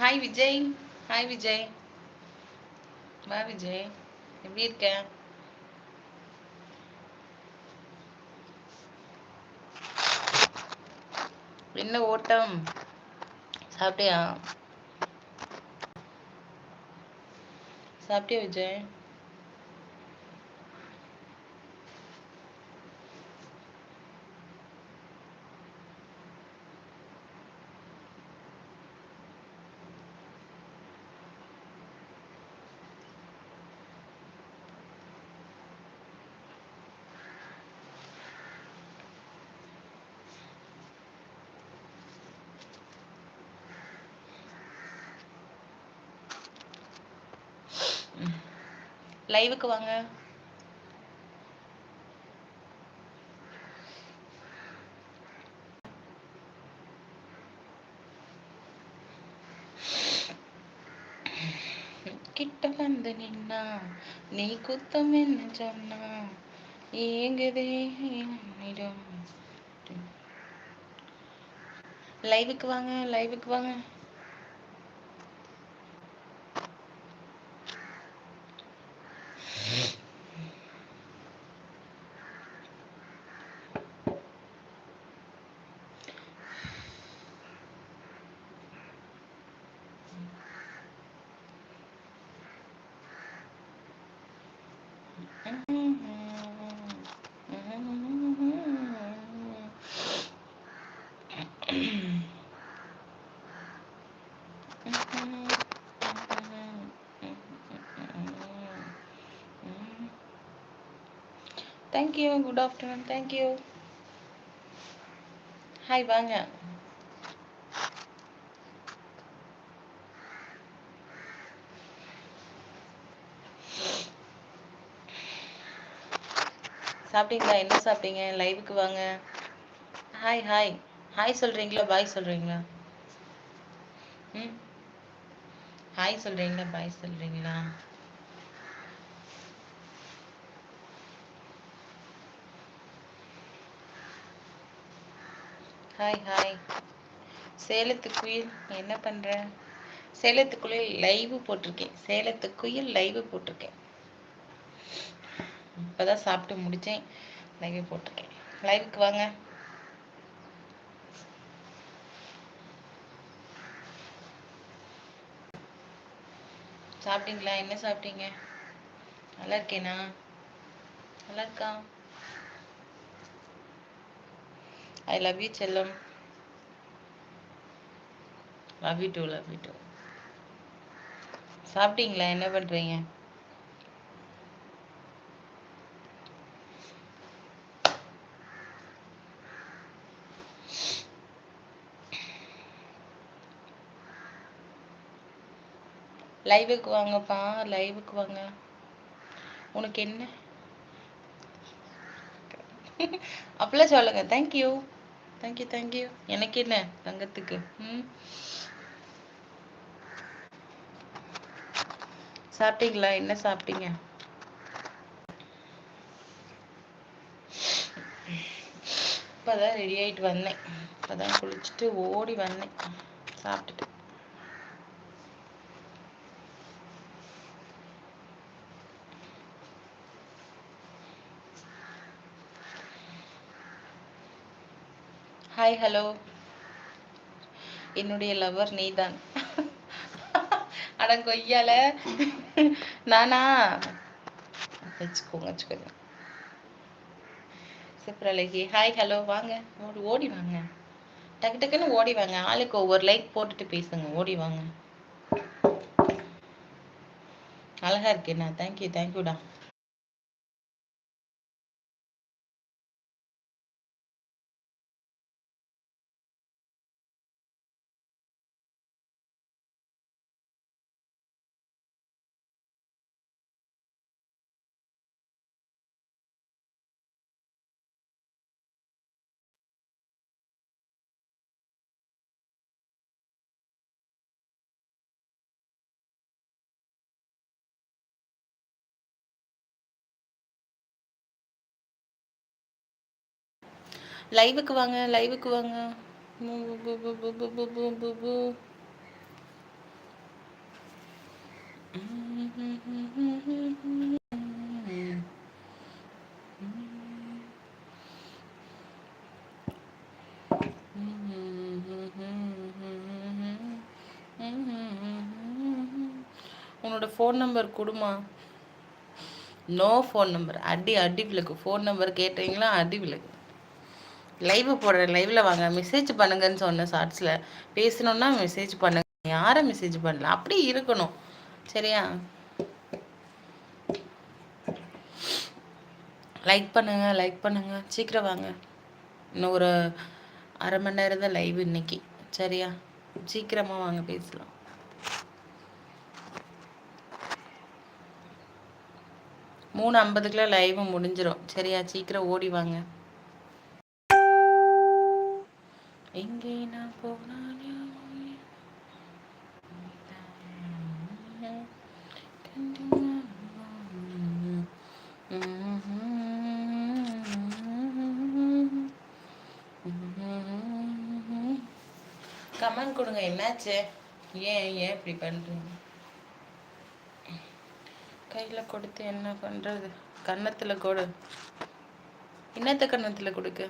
Hi Vijay hi Vijay வா விஜய் எப்படி இருக்க? என்ன ஓட்டம்? சாப்பிட்டியா? சாப்பிட்டியா விஜய்? லைவுக்கு வாங்க. கிட்ட வந்து நின்னா நீ குத்தம் என்ன சொன்னா? ஏங்குதே என்னிடம். லைவுக்கு வாங்க லைவுக்கு வாங்க. Thank you good afternoon thank you hi வாங்க. சாப்பிட்டீங்களா? என்ன சாப்பிட்டீங்க? லைவுக்கு வாங்க. ஹாய் ஹாய் ஹாய் சொல்றீங்களா? பாய் சொல்றீங்களா? ம்? ஹாய் சொல்றீங்களா? பாய் சொல்றீங்களா? ஹாய் ஹாய் சேலத்து குயில் என்ன பண்ற? சேலத்துக்குள்ள லைவ் போட்டிருக்கேன். சேலத்து குயில் லைவ் போட்டிருக்கேன். இப்பதான் சாப்பிட்டு முடிச்சேன். லைவ் போட்டிருக்கேன். லைவுக்கு வாங்க. சாப்பிட்டீங்களா? என்ன சாப்பிட்டீங்க? நல்லா இருக்கேனா? நல்லா இருக்கா? ஐ லவ் யூ செல்லம் love you too love you too சாப்பிட்டீங்களா? என்ன பண்றீங்க? லைவுக்கு வாங்கப்பா லைவுக்கு வாங்க. உனக்கு என்ன? அப்படிலாம் சொல்லுங்க. தேங்க்யூ தேங்க்யூ தேங்க்யூ எனக்கு என்ன தங்கத்துக்கு? ம். சாப்பிட்டீங்களா? என்ன சாப்பிட்டீங்க? இப்பதான் ரெடி ஆயிட்டு வந்தேன். இப்பதான் குளிச்சுட்டு ஓடி வந்தேன். சாப்பிட்டுட்டு. ஹாய் ஹலோ என்னுடைய லவர் நீதான். அட கொய்யால. நானா? வச்சுக்கோங்க வச்சுக்கோங்க. சிப்ரலகி ஹாய் ஹலோ வாங்க. ஓடி ஓடி வாங்க. டக்கு டக்குன்னு ஓடி வாங்க. ஆளுக்கு ஒவ்வொரு லைக் போட்டுட்டு பேசுங்க. ஓடி வாங்க. அழகா இருக்கேண்ணா தேங்க்யூ தேங்க்யூடா லைவுக்கு வாங்க லைவுக்கு வாங்க. உன்னோட ஃபோன் நம்பர் கொடுமா. நோ ஃபோன் நம்பர் அடி அடி விளக்கு. ஃபோன் நம்பர் கேட்டீங்களா? அடி விளக்கு. லைவ் போடுறேன் லைவ்ல வாங்க மெசேஜ் பண்ணுங்கன்னு சொன்னேன் ஷார்ட்ஸில் பேசணுன்னா மெசேஜ் பண்ணுங்க. யாரை மெசேஜ் பண்ணல? அப்படி இருக்கணும். சரியா? லைக் பண்ணுங்க லைக் பண்ணுங்க. சீக்கிரம் வாங்க. இன்னும் ஒரு அரை மணி நேரம் தான் லைவ் இன்னைக்கு. சரியா? சீக்கிரமாக வாங்க பேசலாம். மூணு ஐம்பதுக்குலாம் லைவ் முடிஞ்சிடும் சரியா? சீக்கிரம் ஓடி வாங்க. எங்கே நான் போனாலும் கமெண்ட் கொடுங்க என்னாச்சு ஏன் ஏன் இப்படி பண்ணுறீங்க கையில் கொடுத்து என்ன பண்ணுறது கன்னத்தில் கொடு. என்னத்த கன்னத்தில் கொடுக்க?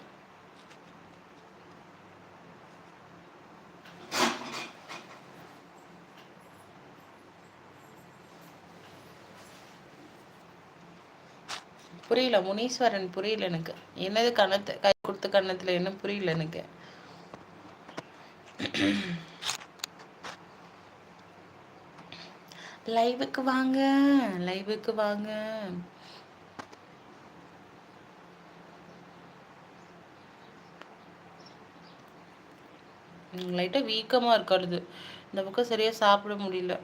புரியல முனீஸ்வரன் புரியல எனக்கு. என்னது கணத்து கை கொடுத்து கண்ணத்துல என்ன புரியல எனக்கு. லைவுக்கு வாங்க லைவுக்கு வாங்க. லைட்டாக வீக்கமாக இருக்காது இந்த பக்கம் சரியாக சாப்பிட முடியல.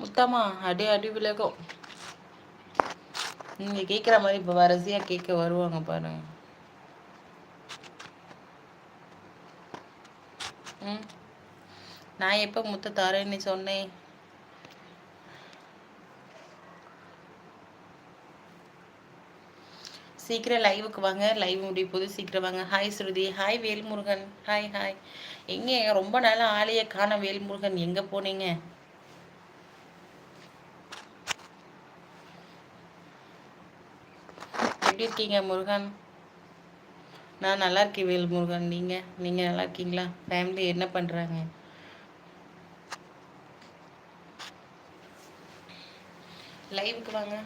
முத்தமா அடி அடி விலகும். நீங்க கேக்குற மாதிரி இப்ப வரிசையா கேட்க வருவாங்க பாருங்க. ம். நான் எப்ப முத்த தாரேன்னு சொன்னேன்? சீக்கிரம் லைவுக்கு வாங்க லைவ் முடிய போது சீக்கிரம் வாங்க. Hi Shruti. Hi Velmurugan. Hi hi எங்க? ரொம்ப நாளாக ஆளையே காண வேல்முருகன். எங்க போனீங்க? எப்படி இருக்கீங்க முருகன்? நான் நல்லா இருக்கேன் வேல் முருகன். நீங்கள் நீங்கள் நல்லா இருக்கீங்களா? ஃபேமிலி என்ன பண்ணுறாங்க லைவுக்கு வாங்க.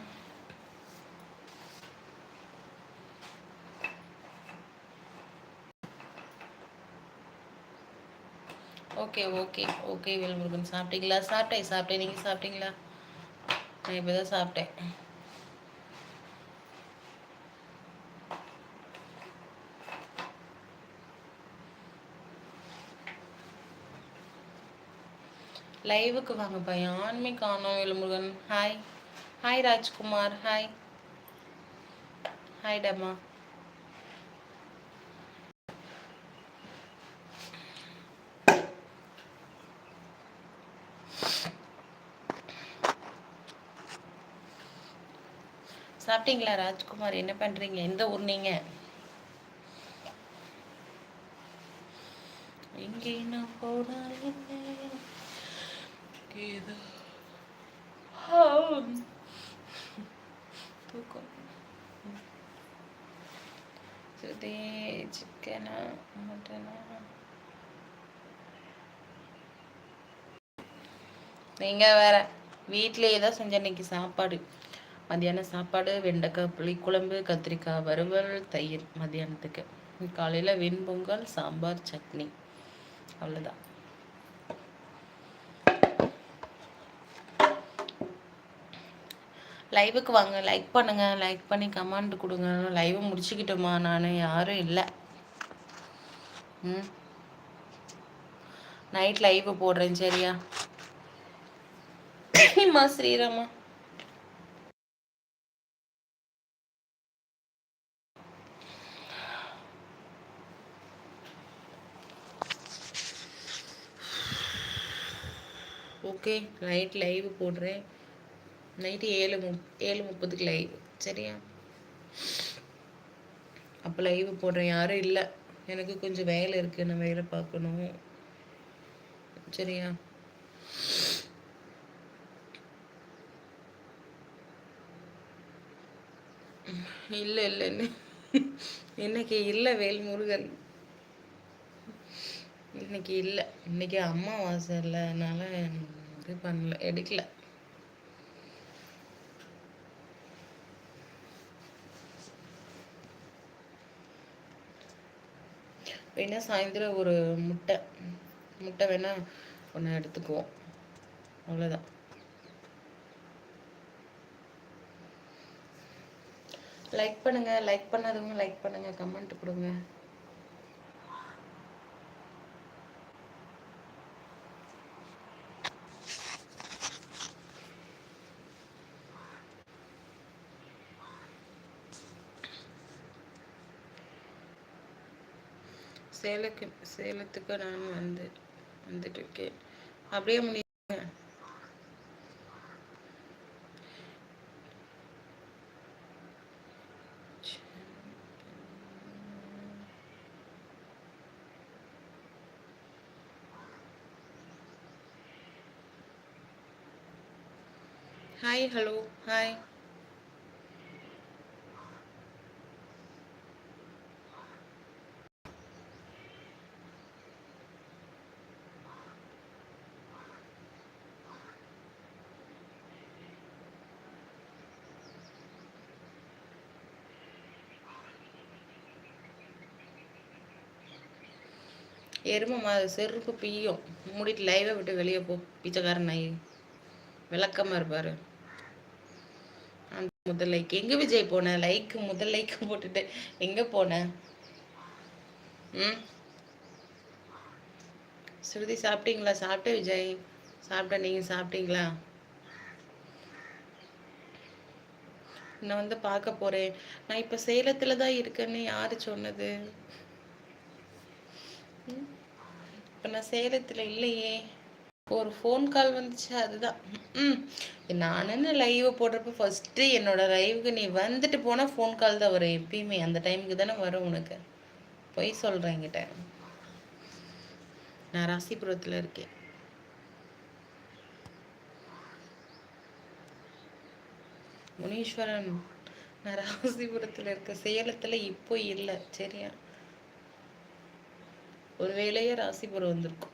ஓகே ஓகே ஓகே வேல்முருகன் சாப்பிட்டீங்களா? சாப்பிட்டேன் சாப்பிட்டேன். நீங்கள் சாப்பிட்டீங்களா? நான் இப்போ தான் சாப்பிட்டேன். லைவுக்கு வாங்க பையன். ஆன்மி காணும் Ilamurugan hi hi Rajkumar. Hi hi டம்மா சாப்பிட்டீங்களா ராஜ்குமார்? என்ன பண்றீங்க? எந்த ஊர் நீங்க? எங்கே நான் போனாலும் ஏதோ தூக்கம் சுதே சிக்கனா மட்டனா நீங்கள் வேற வீட்டிலேயே தான் செஞ்ச இன்னைக்கு சாப்பாடு. மத்தியானம் சாப்பாடு வெண்டைக்காய் புளிக்குழம்பு கத்திரிக்காய் வறுவல் தயிர் மத்தியானத்துக்கு. காலையில் வெண்பொங்கல் சாம்பார் சட்னி. அவ்வளோதான் லைவுக்கு வாங்க. லைக் பண்ணுங்க. லைக் பண்ணி கமெண்ட் கொடுங்க. லைவ் முடிச்சுக்கிட்டோமா? நான் யாரும் இல்லை. ம். நைட் லைவ் போடுறேன். சரியா? ஸ்ரீராமா. ஓகே நைட் லைவ் போடுறேன். நைட்டு ஏழு முப் ஏழு முப்பதுக்கு லைவ் சரியா? அப்போ லைவ் போடுறேன். யாரும் இல்லை. எனக்கு கொஞ்சம் வேலை இருக்குது நான் வேலை பார்க்கணும். சரியா? இல்லை இல்லை இன்னைக்கு இல்லை வேல்முருகன். இன்னைக்கு இல்லை. இன்னைக்கு அம்மாவாசை இல்லை. அதனால இது பண்ணல. எடுக்கல. வேணா சாயந்தரம் ஒரு முட்டை. முட்டை வேணா ஒன்று எடுத்துக்குவோம். அவ்வளோதான் லைக் பண்ணுங்க லைக் பண்ணாதவங்க லைக் பண்ணுங்க கமெண்ட் கொடுங்க. சேலக்கு சேலத்துக்கு நான் வந்து வந்துட்டு இருக்கேன் அப்படியே முடியுங்க ஹாய் ஹலோ ஹாய் எருமை செருப்பு பியும் மூடிட்டு லைவை விட்டு வெளியே போ பிச்சைக்காரன் நாய் விளக்கமாக இருப்பார். அந்த முதல் லைக் எங்கே விஜய் போனேன் லைக் முதல் லைக் போட்டுட்டு எங்கே போனேன் ம்? ஸ்ருதி சாப்பிட்டீங்களா? சாப்பிட்டேன் விஜய். சாப்பிட்டேன் நீங்கள் சாப்பிட்டீங்களா? நான் வந்து பார்க்க போகிறேன் நான் இப்போ சேலத்தில் தான் இருக்கேன்னு யார் சொன்னது? ம்? இப்போ நான் சேலத்தில் இல்லையே. ஒரு ஃபோன் கால் வந்துச்சு அதுதான். ம். நானுன்னு லைவை லைவ் போடுறப்ப ஃபஸ்ட்டு என்னோட லைவுக்கு நீ வந்துட்டு போனால் ஃபோன் கால் தான் வரும். எப்பயுமே அந்த டைமுக்கு தானே வரும் உனக்கு. போய் சொல்கிறேன் என்கிட்ட. நான் ராசிபுரத்தில் இருக்கேன். முனீஸ்வரன் நான் ராசிபுரத்தில் இருக்க சேலத்தில் இப்போ இல்லை. சரியா? ஒரு வேலையே ராசிபுரம் வந்திருக்கும்.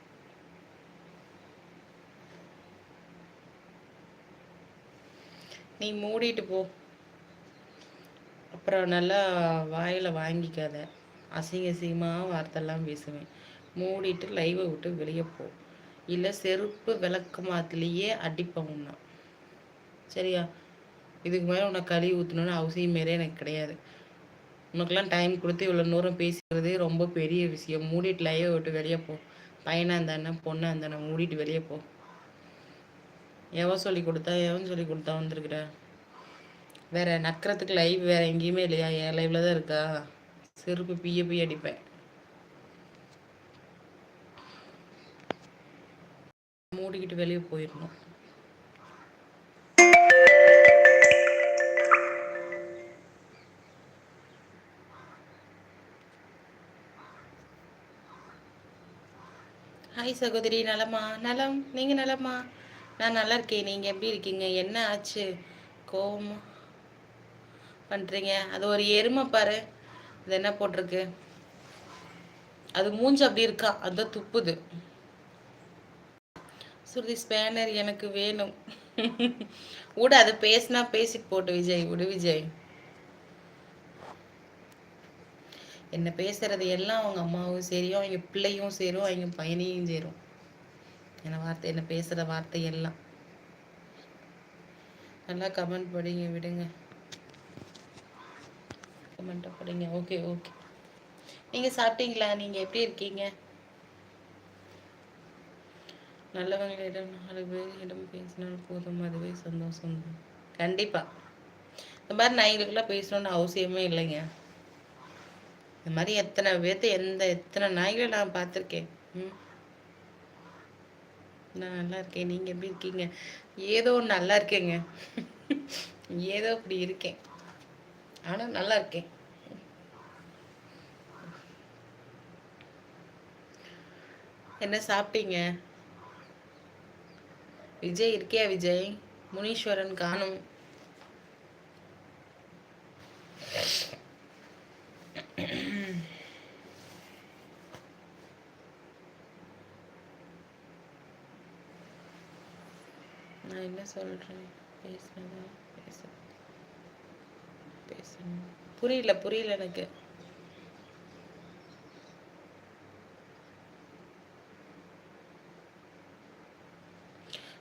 நீ மூடிட்டு போ. அப்புறம் நல்லா வாயில் வாங்கிக்காத. அசிங்க அசிங்கமாக வார்த்தைலாம் பேசுவேன். மூடிட்டு லைவை விட்டு வெளியே போ. இல்லை செருப்பு விளக்க மாத்துலேயே அடிப்பேன் சரியா? இதுக்கு மேலே உன்னை கழுவி ஊற்றணும்னு அவசியம் மாரி எனக்கு கிடையாது. உனக்கெல்லாம் டைம் கொடுத்து இவ்வளோ நேரம் பேசுகிறதே ரொம்ப பெரிய விஷயம். மூடிட்டு லைவை விட்டு வெளியே போ. பையனாக இருந்தானே பொண்ணாக இருந்தானே மூடிட்டு வெளியே போ. எவன் சொல்லி கொடுத்தா எவன் சொல்லி கொடுத்தா வந்திருக்கிற? வேற நக்கிறதுக்கு லைவ் வேற எங்கேயுமே இல்லையா? என் லைவ்ல தான் இருக்கா? செருப்பு பிய பிய அடிப்பேன். மூடிக்கிட்டு வெளியே போயிடணும். ஹாய் சகோதரி. நலமா? நலம். நீங்கள் நலமா? நான் நல்லா இருக்கேன். நீங்கள் எப்படி இருக்கீங்க? என்ன ஆச்சு? கோவமா பண்ணுறீங்க அது ஒரு எருமை பாரு. அது என்ன போட்டிருக்கு? அது மூஞ்சி அப்படி இருக்கா? அதுதான் துப்புது. சுருதி ஸ்பேனர் எனக்கு வேணும். விட அது பேசினா பேசிட்டு போட்டு விஜய். விடு விஜய். என்ன பேசுறது எல்லாம் அவங்க அம்மாவும் சரியும் அவங்க பிள்ளையும் சேரும் அவங்க பையனையும் சேரும். என்ன வார்த்தை என்ன பேசுகிற வார்த்தை எல்லாம் நல்லா கமெண்ட் படிங்க விடுங்க. கமெண்ட்டை படிங்க. ஓகே ஓகே நீங்கள் சாப்பிட்டீங்களா? நீங்கள் எப்படி இருக்கீங்க? நல்லவங்களிடம் நாலு பேரிடம் பேசினால் போதும் அதுவே சந்தோஷம் கண்டிப்பாக இந்த மாதிரி நாய்களுக்கெல்லாம் பேசணும்னு அவசியமே இல்லைங்க. இந்த மாதிரி எத்தனை பேர்த்து எந்த எத்தனை நாய்களை நான் பார்த்துருக்கேன். ம். நான் நல்லா இருக்கேன். நீங்கள் எப்படி இருக்கீங்க? ஏதோ நல்லா இருக்கேங்க. ஏதோ இப்படி இருக்கேன். ஆனால் நல்லா இருக்கேன். என்ன சாப்பிட்டீங்க? விஜய் இருக்கியா விஜய்? முனீஸ்வரன் காணும். நான் என்ன சொல்கிறேன் பேசுனதா? பேச பேசணும். புரியல புரியல எனக்கு.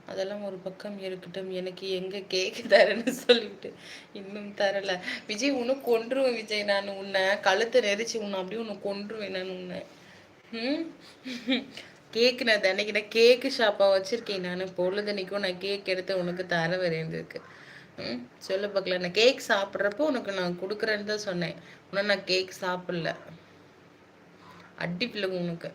அதெல்லாம் ஒரு பக்கம் இருக்கட்டும். எனக்கு எங்க கேக்கு தரேன்னு சொல்லிட்டு இன்னும் தரல. விஜய் உன்னை கொன்றுவேன் விஜய். நான் உன்னை கழுத்தை நெரிச்சு உன்னை அப்படியே உன்னை கொன்றுவேன் நான் உன்னை. ம் கேக்கு நான் தினைக்கிட்ட கேக்கு ஷாப்பாக வச்சுருக்கேன் நான். பொழுதுனைக்கும் நான் கேக் எடுத்து உனக்கு தர வரைந்திருக்கு ம் சொல்ல பார்க்கல நான் கேக் சாப்பிட்றப்போ உனக்கு நான் கொடுக்குறேன்னு தான் சொன்னேன். இன்னும் நான் கேக் சாப்பிடல. அடி பிள்ளைங்க உனக்கு.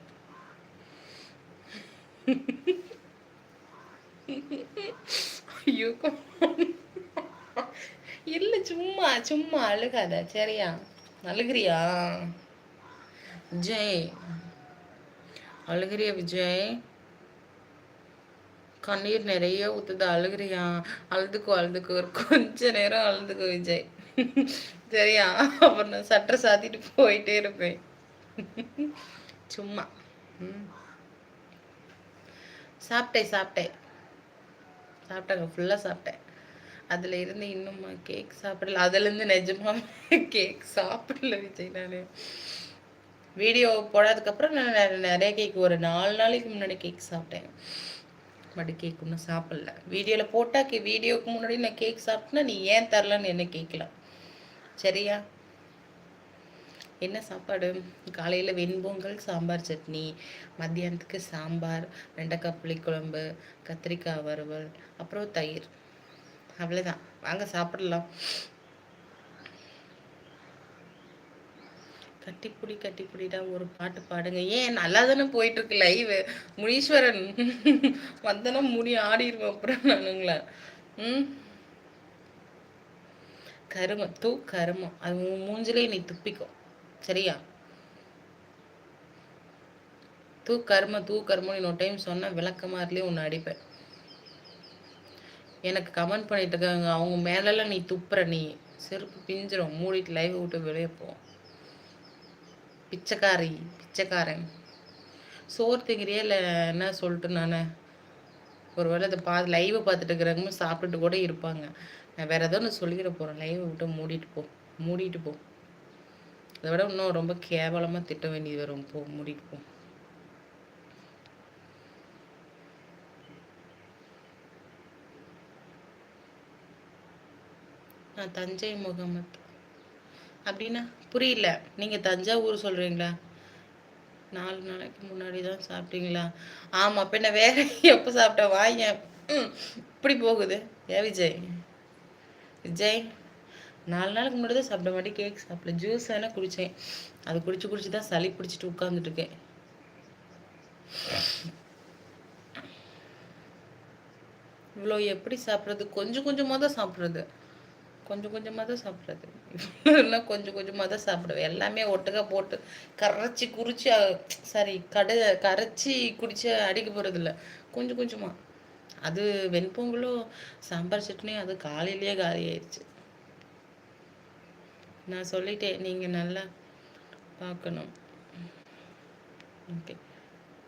ஐயோ இல்லை சும்மா சும்மா அழுகாத. சரியா? அழுகிறியா? ஜெய். அழுகிறிய விஜய்? கண்ணீர் நிறைய ஊத்துது அழுகிறியா? அழுதுக்கோ அழுதுக்கோ. ஒரு கொஞ்ச நேரம் அழுதுக்கோ விஜய். சரியா? அப்புறம் நான் சட்டை சாத்திட்டு போயிட்டே இருப்பேன். சும்மா. சாப்பிட்டேன் சாப்பிட்டேன். சாப்பிட்டாங்க ஃபுல்லாக சாப்பிட்டேன். அதில் இருந்து இன்னும் கேக் சாப்பிடல. அதுலேருந்து நிஜமாக கேக் சாப்பிடல விஜய் நான். வீடியோ போடாததுக்கப்புறம் நான் நிறைய கேக் ஒரு நாலு நாளைக்கு முன்னாடி கேக் சாப்பிட்டேன். பட் கேக் ஒன்றும் சாப்பிடல. வீடியோவில் போட்டால் கே வீடியோவுக்கு முன்னாடி நான் கேக் சாப்பிட்டேன்னா நீ ஏன் தரலன்னு என்ன கேட்கலாம் சரியா? என்ன சாப்பாடு? காலையில் வெண்பொங்கல் சாம்பார் சட்னி மத்தியானத்துக்கு சாம்பார் வெண்டைக்காய் புளிக்குழம்பு கத்திரிக்காய் வறுவல் அப்புறம் தயிர். அவ்வளோதான் வாங்க சாப்பிடலாம். கட்டிப்புடி கட்டிப்புடிடா ஒரு பாட்டு பாடுங்க. ஏன்? நல்லா தானே போயிட்டு இருக்கு லைவ் முனீஸ்வரன். வந்தனா முடி ஆடிடுவேன் அப்புறம் நானுங்களா? ம்? கருமம். தூ கருமம். அது மூஞ்சிலே நீ துப்பிக்கும். சரியா? தூ கரும தூ கருமம் இன்னொரு டைம் சொன்ன விளக்க மாதிரிலே ஒன்று அடிப்பேன். எனக்கு கமெண்ட் பண்ணிட்டு இருக்காங்க. அவங்க மேலெல்லாம் நீ துப்புற நீ. செருப்பு பிஞ்சிரும். மூடிட்டு லைவ் விட்டு வெளியே போவோம் பிச்சைக்காரி பிச்சைக்காரன். சோறு திங்கிறியே இல்லை என்ன சொல்லிட்டு நான்? ஒரு வேளை அதை பா லைவை பார்த்துட்டு இருக்கிறவங்க சாப்பிட்டுட்டு கூட இருப்பாங்க. நான் வேறு ஏதோ ஒன்று சொல்லிக்கிட போகிறேன் லைவை விட்டு மூடிட்டு போ மூடிட்டு போ. அதை விட இன்னும் ரொம்ப கேவலமாக திட்ட வேண்டியது வரும். போ மூடிட்டு போ. நான் தஞ்சை முகமது. அப்படின்னா புரியல. நீங்கள் தஞ்சாவூர் சொல்கிறீங்களா நாலு நாளைக்கு முன்னாடி தான் சாப்பிட்டீங்களா? ஆமாம் பின்ன வேற எப்போ சாப்பிட்டா? வாங்க இப்படி போகுது. ஏ விஜய்? விஜய் நாலு நாளுக்கு முன்னாடி தான் சாப்பிட மாட்டேன் கேக் சாப்பிடல. ஜூஸ் வேணால் குடித்தேன் அது குடிச்சு குடிச்சு தான் சளி பிடிச்சிட்டு உட்காந்துட்டுருக்கேன் இவ்வளோ எப்படி சாப்பிட்றது? கொஞ்சம் கொஞ்சமாக தான் சாப்பிட்றது. கொஞ்சம் கொஞ்சமாக தான் சாப்பிட்றது. இல்லை கொஞ்சம் கொஞ்சமாக தான் சாப்பிடுவேன். எல்லாமே ஒட்டுக்கா போட்டு கரைச்சி குறிச்சி சாரி கடை கரைச்சி குடிச்சு அடிக்க போகிறதில்ல கொஞ்சம் கொஞ்சமாக அது வெண்பொங்கலும் சாம்பார் சட்னியும் அது காலையிலேயே காலி ஆயிடுச்சு. நான் சொல்லிட்டேன் நீங்கள் நல்லா பார்க்கணும். ஓகே.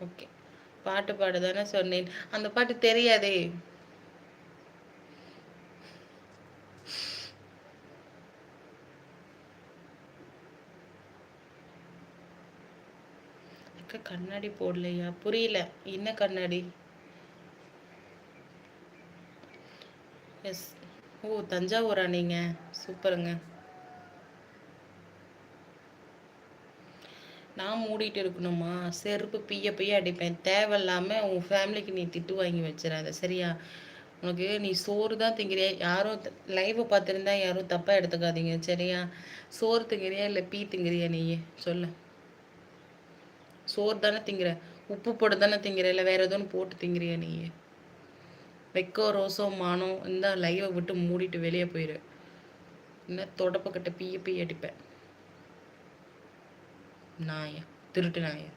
ஓகே. பாட்டு பாட தானே சொன்னேன். அந்த பாட்டு தெரியாதே. கண்ணாடி போடலையா? புரியல. என்ன கண்ணாடி? எஸ். ஓ தஞ்சாவூரா நீங்க? சூப்பருங்க. நான் மூடிட்டு இருக்கணுமா? செருப்பு பிய பிய அடிப்பேன். தேவையில்லாமல் உன் ஃபேமிலிக்கு நீ திட்டு வாங்கி வச்சிடாத. சரியா? உனக்கு நீ சோறு தான் திங்கிறியா? யாரும் லைவை பார்த்துருந்தா யாரும் தப்பாக எடுத்துக்காதீங்க. சரியா? சோறு திங்கிறியா இல்லை பீ திங்கிறியா நீ? சொல்லு. சோறு தானே திங்கிற? உப்பு போட்டு தானே திங்கிற? இல்லை வேற எதுவும் போட்டு திங்கிறியா நீ? வெக்கோ ரோசோ மானோ இந்த லைவை விட்டு மூடிட்டு வெளியே போயிரு. என்ன தொடப்பக்கிட்ட பீய பீய அடிப்பேன் நாய திருட்டு நாயை.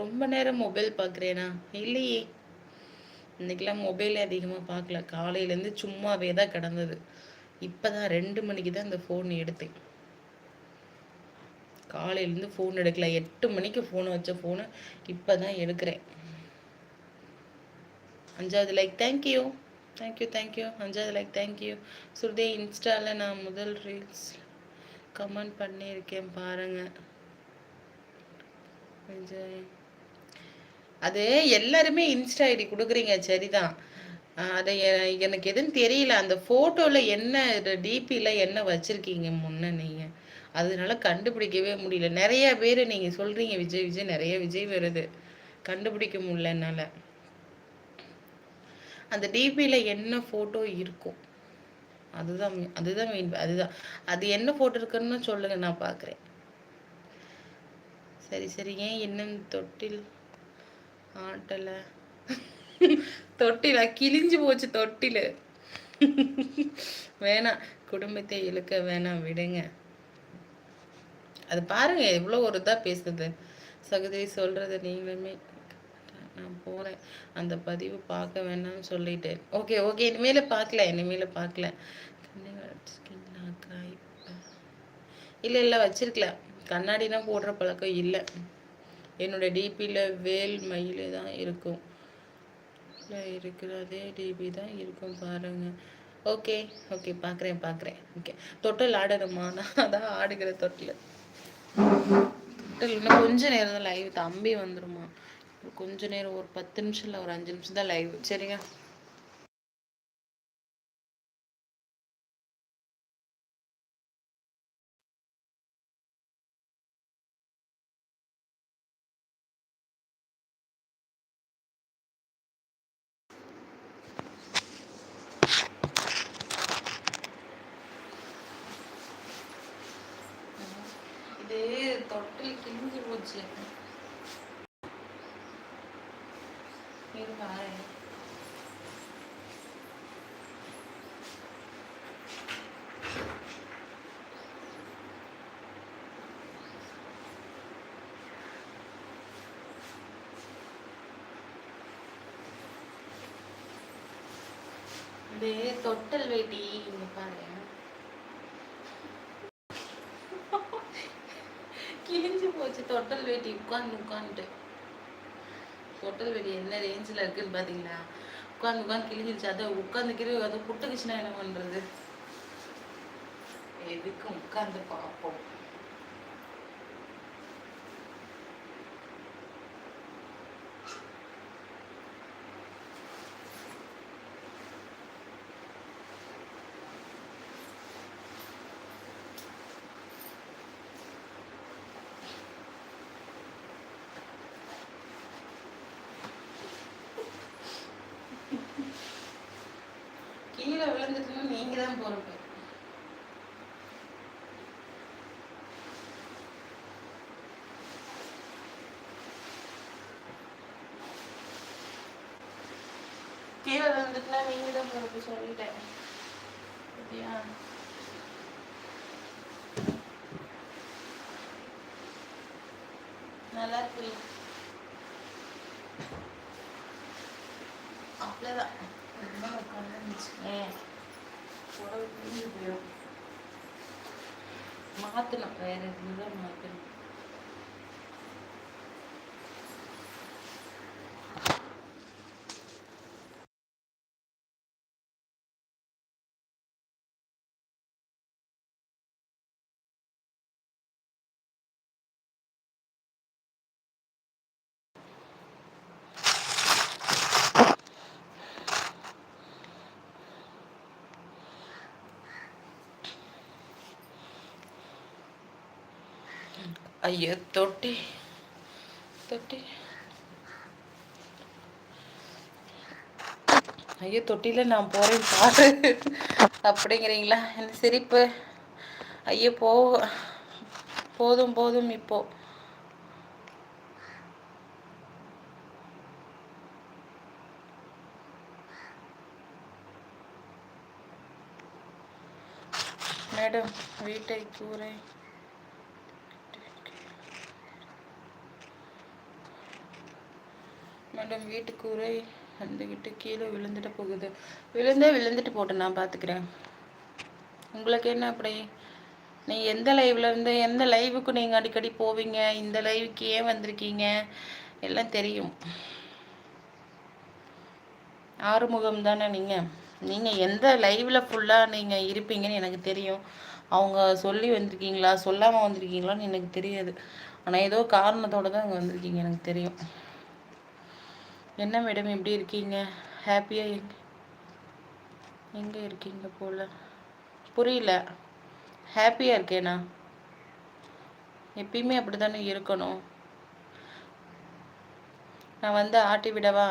ரொம்ப நேரம் மொபைல் பார்க்குறேனா? இல்லையே. இன்றைக்கெலாம் மொபைலே அதிகமாக பார்க்கல. காலையிலேருந்து சும்மாவே தான் கிடந்தது. இப்போ தான் ரெண்டு மணிக்கு தான் இந்த ஃபோன் எடுத்தேன். காலையிலேருந்து ஃபோன் எடுக்கல. எட்டு மணிக்கு ஃபோன் வச்ச ஃபோனு இப்போ தான் எடுக்கிறேன். அஞ்சாவது like thank you thank you thank you அஞ்சாவது லைக் தேங்க்யூ சுருதே இன்ஸ்டாவில் நான் முதல் ரீல்ஸ் கமெண்ட் பண்ணியிருக்கேன் பாருங்கள் விஜய் அது எல்லாருமே இன்ஸ்டா ஐடி கொடுக்குறீங்க. சரிதான். அதை எனக்கு எதுவும் தெரியல. அந்த ஃபோட்டோவில் என்ன டிபியில் என்ன வச்சுருக்கீங்க முன்ன நீங்கள் அதனால கண்டுபிடிக்கவே முடியல. நிறைய பேர் நீங்கள் சொல்கிறீங்க விஜய் விஜய் நிறைய விஜய் வருது. கண்டுபிடிக்க முடியல என்னால். அந்த டிபியில் என்ன ஃபோட்டோ இருக்கும் அதுதான் அதுதான் மெயின் அதுதான். அது என்ன ஃபோட்டோ இருக்குன்னு சொல்லுங்க நான் பார்க்குறேன். சரி சரி. ஏன் இன்னும் தொட்டில் ஆட்டலை. தொட்டில கிழிஞ்சு போச்சு தொட்டில. வேணாம் குடும்பத்தை இழுக்க வேணாம் விடுங்க. அது பாருங்க எவ்வளோ ஒரு இதாக பேசுது. சகோதரி சொல்றது நீங்களுமே நான் போகிறேன் அந்த பதிவு பார்க்க வேணாம்னு சொல்லிட்டேன் ஓகே ஓகே இனிமேல் பார்க்கல இனிமேல் பார்க்கல. இல்லை இல்லை வச்சிருக்கல. கண்ணாடினா போடுற பழக்கம் இல்லை. என்னோட டிபியில் வேல் மயில் தான் இருக்கும். இருக்கிற அதே டிபி தான் இருக்கும் பாருங்கள் ஓகே ஓகே பார்க்குறேன் பார்க்குறேன் ஓகே தொட்டில் ஆடணுமா? நான் அதான் ஆடுகிற தொட்டில். தொட்டில் இன்னும் கொஞ்சம் நேரம் தான் லைவ் தம்பி வந்துருமா. கொஞ்சம் நேரம் ஒரு பத்து நிமிஷம் இல்லை ஒரு அஞ்சு நிமிஷம் தான் லைவ் சரிங்க. தொட்டில் கிழிஞ்சு போச்சு இது தொட்டல் வேட்டி இங்க பாருங்க கிழிஞ்சு போச்சு தொட்டல் வேட்டி உட்காந்து உட்காந்துட்டு பொட்டல் வெளியே என்ன ரேஞ்சில் இருக்குன்னு பார்த்தீங்களா உட்காந்து உட்காந்து கிழிஞ்சிருச்சு. அதை உட்காந்து கிழி அதை புட்டுக்குச்சுன்னா என்ன பண்ணுறது எதுக்கும் உட்காந்து பார்ப்போம் கீழே நீங்க தான் பொறுப்பு கீழே விழுந்துட்டுனா நீங்க தான் பொறுப்பு சொல்லிட்டேன். சரியா? நல்லா இருக்கு. அவ்வளோதான் மாற்றணும் வேற இதுதான் மாற்றணும் ஐயோ தொட்டி. தொட்டி. ஐயோ தொட்டியில் நான் போகிறேன் பாரு. அப்படிங்கிறீங்களா? என்ன சிரிப்பு? ஐயோ போ போதும் போதும் இப்போ. மேடம் வீட்டை கூறேன் மேடம் வீட்டு கூரை வந்துக்கிட்டு கீழே விழுந்துட்டு போகுது. விழுந்தே விழுந்துட்டு போட்டு நான் பார்த்துக்கிறேன் உங்களுக்கு என்ன அப்படி? நீ எந்த லைவ்ல இருந்து எந்த லைவுக்கு நீங்கள் அடிக்கடி போவீங்க? இந்த லைவுக்கு ஏன் வந்திருக்கீங்க? எல்லாம் தெரியும். ஆறுமுகம் தானே நீங்கள் நீங்கள் எந்த லைவில் ஃபுல்லாக நீங்கள் இருப்பீங்கன்னு எனக்கு தெரியும். அவங்க சொல்லி வந்திருக்கீங்களா? சொல்லாமல் வந்திருக்கீங்களான்னு எனக்கு தெரியாது. ஆனால் ஏதோ காரணத்தோடு தான் அங்கே வந்திருக்கீங்க எனக்கு தெரியும். என்ன மேடம் எப்படி இருக்கீங்க? ஹாப்பியாக எங்கே எங்கே இருக்கீங்க போல்? புரியல. ஹாப்பியாக இருக்கேனா? எப்பயுமே அப்படி தானே இருக்கணும். நான் வந்து ஆட்டி விடவா?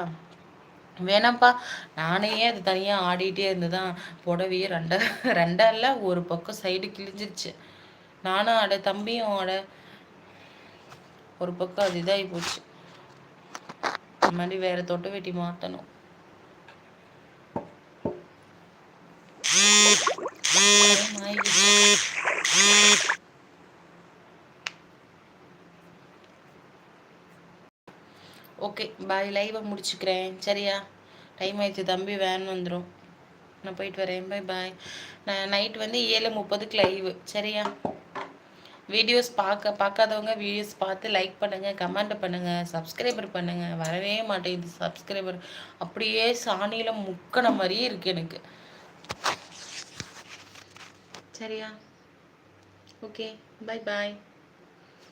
வேணாம்ப்பா. நானே அது தனியாக ஆடிட்டே இருந்து தான் புடவையே ரெண்ட ரெண்டால ஒரு பக்கம் சைடு கிழிஞ்சிருச்சு. நானும் ஆட தம்பியும் ஆட ஒரு பக்கம் அது இதாகி போச்சு. இந்த மாதிரி வேற தொட்டு வெட்டி மாற்றணும் ஓகே பாய் லைவை முடிச்சுக்கிறேன். சரியா? டைம் ஆயிடுச்சு. தம்பி வேன் வந்துடும் நான் போயிட்டு வரேன். பாய் பாய் நான் நைட் வந்து ஏழு முப்பதுக்கு லைவு சரியா? வீடியோஸ் பார்க்க பார்க்காதவங்க வீடியோஸ் பார்த்து லைக் பண்ணுங்கள் கமெண்ட் பண்ணுங்கள் சப்ஸ்கிரைபர் பண்ணுங்கள் வரவே மாட்டேங்குது சப்ஸ்கிரைபர் அப்படியே சாணியில் முக்கின மாதிரியே இருக்குது எனக்கு. சரியா? ஓகே பாய் பாய்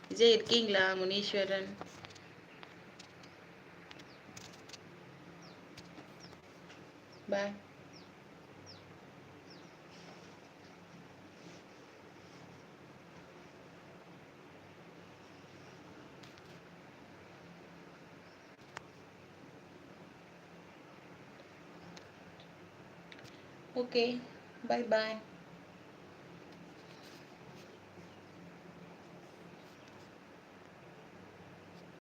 விஜய் இருக்கீங்களா? முனீஸ்வரன். பாய் Okay. Bye-bye.